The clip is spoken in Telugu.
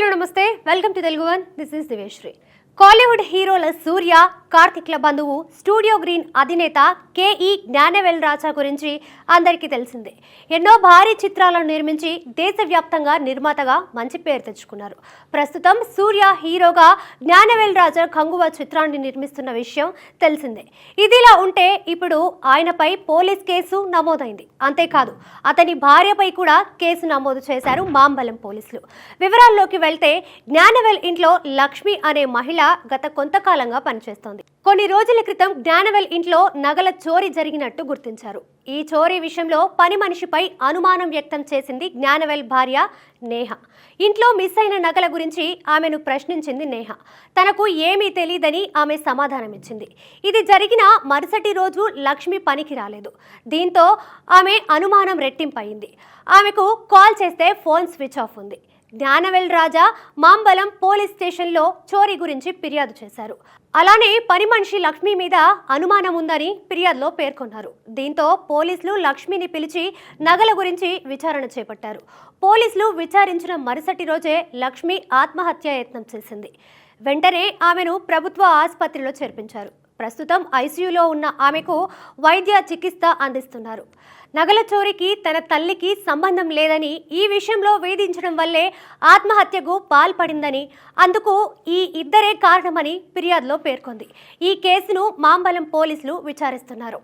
Hello namaste welcome to Telugu one this is దివేశ్రీ Kollywood హీరోల సూర్య కార్తిక్ల బంధువు స్టూడియో గ్రీన్ అధినేత కేఈ జ్ఞానవేల్ రాజా గురించి అందరికీ తెలిసిందే. ఎన్నో భారీ చిత్రాలను నిర్మించి దేశవ్యాప్తంగా నిర్మాతగా మంచి పేరు తెచ్చుకున్నారు. ప్రస్తుతం సూర్య హీరోగా జ్ఞానవేల్ రాజా కంగువ చిత్రాన్ని నిర్మిస్తున్న విషయం తెలిసిందే. ఇదిలా ఉంటే ఇప్పుడు ఆయనపై పోలీస్ కేసు నమోదైంది. అంతేకాదు అతని భార్యపై కూడా కేసు నమోదు చేశారు మాంబలం పోలీసులు. వివరాల్లోకి వెళ్తే జ్ఞానవేల్ ఇంట్లో లక్ష్మి అనే మహిళ గత కొంతకాలంగా పనిచేస్తోంది. కొన్ని రోజుల క్రితం జ్ఞానవెల్ ఇంట్లో నగల చోరీ జరిగినట్టు గుర్తించారు. ఈ చోరీ విషయంలో పని మనిషిపై అనుమానం వ్యక్తం చేసింది జ్ఞానవెల్ భార్య నేహ. ఇంట్లో మిస్ అయిన నగల గురించి ఆమెను ప్రశ్నించింది నేహ. తనకు ఏమీ తెలియదని ఆమె సమాధానమిచ్చింది. ఇది జరిగిన మరుసటి రోజు లక్ష్మి పనికి రాలేదు. దీంతో ఆమె అనుమానం రెట్టింపయింది. ఆమెకు కాల్ చేస్తే ఫోన్ స్విచ్ ఆఫ్ ఉంది. జ్ఞానవేల్ రాజా మాంబలం పోలీస్ స్టేషన్లో చోరీ గురించి ఫిర్యాదు చేశారు. అలానే పని మనిషి లక్ష్మి మీద అనుమానం ఉందని ఫిర్యాదులో పేర్కొన్నారు. దీంతో పోలీసులు లక్ష్మిని పిలిచి నగల గురించి విచారణ చేపట్టారు. పోలీసులు విచారించిన మరుసటి రోజే లక్ష్మి ఆత్మహత్యాయత్నం చేసింది. వెంటనే ఆమెను ప్రభుత్వ ఆసుపత్రిలో చేర్పించారు. ప్రస్తుతం ఐసీయూలో ఉన్న ఆమెకు వైద్య చికిత్స అందిస్తున్నారు. నగల చోరీకి తన తల్లికి సంబంధం లేదని ఈ విషయంలో వేధించడం వల్లే ఆత్మహత్యకు పాల్పడిందని అందుకు ఈ ఇద్దరే కారణమని ఫిర్యాదులో పేర్కొంది. ఈ కేసును మాంబలం పోలీసులు విచారిస్తున్నారు.